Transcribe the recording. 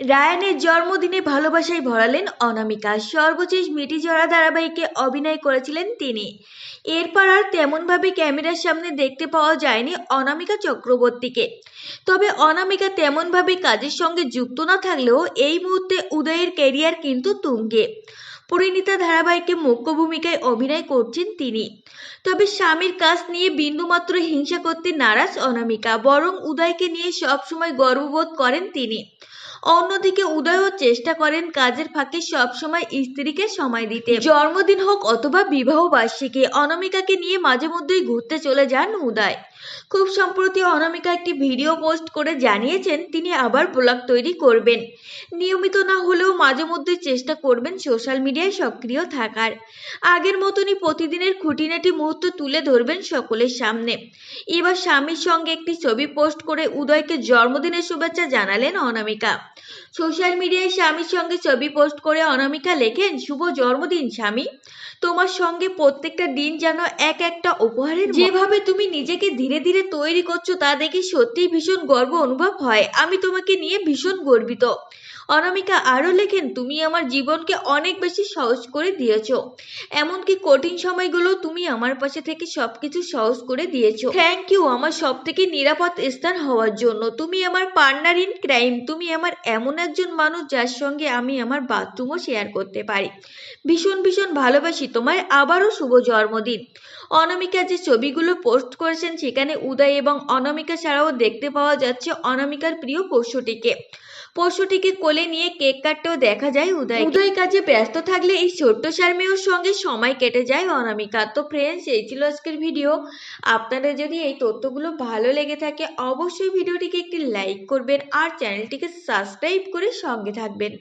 রায়ানের জন্মদিনে ভালোবাসায় ভরালেন অনামিকা। সর্বশেষ মিটি ঝরা ধারাবাহিকে অভিনয় করেছিলেন তিনি। এরপর আর তেমনভাবে ক্যামেরার সামনে দেখতে পাওয়া যায়নি অনামিকা চক্রবর্তীকে। তবে অনামিকা তেমনভাবে কাজের সঙ্গে যুক্ত না থাকলেও এই মুহূর্তে উদয়ের ক্যারিয়ার কিন্তু তুঙ্গে। পরিণীতা ধারাবাহিকে মুখ্য ভূমিকায় অভিনয় করছেন তিনি। তবে স্বামীর কাজ নিয়ে বিন্দুমাত্র হিংসা করতে নারাজ অনামিকা, বরং উদয়কে নিয়ে সবসময় গর্ববোধ করেন তিনি। অন্যদিকে উদয়ও চেষ্টা করেন কাজের ফাঁকে সবসময় স্ত্রীকে সময় দিতে। জন্মদিন হোক অথবা বিবাহ বার্ষিকী, অনামিকাকে নিয়ে মাঝে মধ্যেই ঘুরতে চলে যান উদয়। খুব সম্প্রতি অনামিকা একটি ভিডিও পোস্ট করে জানিয়েছেন, তিনি আবার ব্লগ তৈরি করবেন। নিয়মিত না হলেও মাঝে মধ্যে চেষ্টা করবেন সোশ্যাল মিডিয়ায় সক্রিয় থাকার। আগের মতনই প্রতিদিনের খুঁটিনাটি মুহূর্ত তুলে ধরবেন সকলের সামনে। এবার স্বামীর সঙ্গে একটি ছবি পোস্ট করে উদয়কে জন্মদিনের শুভেচ্ছা জানালেন অনামিকা। সোশ্যাল মিডিয়ায় স্বামীর সঙ্গে ছবি পোস্ট করে অনামিকা লেখেন, শুভ জন্মদিন স্বামী। তোমার সঙ্গে প্রত্যেকটা দিন যেন এক একটা উপহারের যেভাবে তুমি নিজেকে ধীরে ধীরে তৈরি করছ তা দেখে সত্যিই ভীষণ গর্ব অনুভব হয়। আমি তোমাকে নিয়ে ভীষণ গর্বিত। অনামিকা আরও লেখেন, তুমি আমার জীবনকে অনেক বেশি সহজ করে দিয়েছ। এমনকি কঠিন সময়গুলো তুমি আমার পাশে থেকে সবকিছু সহজ করে দিয়েছ। থ্যাংক ইউ আমার সব থেকে নিরাপদ স্থান হওয়ার জন্য। তুমি আমার পার্টনার ইন ক্রাইম তুমি আমার এমন একজন মানুষ যার সঙ্গে আমি আমার বাথরুমও শেয়ার করতে পারি। ভীষণ ভীষণ ভালোবাসি তোমায়। আবারও শুভ জন্মদিন। অনামিকা যে ছবিগুলো পোস্ট করেছেন, সেখানে উদয় এবং অনামিকা ছাড়াও দেখতে পাওয়া যাচ্ছে অনামিকার প্রিয় পশুটিকে। পশুটিকে কোলে নিয়ে কেক কাটতেও দেখা যায় উদয় উদয় কাজে ব্যস্ত থাকলে এই ছোট্ট শারমেয়র সঙ্গে সময় কেটে যায় অনামিকা। তো ফ্রেন্ডস এই ছিল আজকের ভিডিও আপনাদের যদি এই তথ্যগুলো ভালো লেগে থাকে, অবশ্যই ভিডিওটিকে একটি লাইক করবেন আর চ্যানেলটিকে সাবস্ক্রাইব করে সঙ্গে থাকবেন।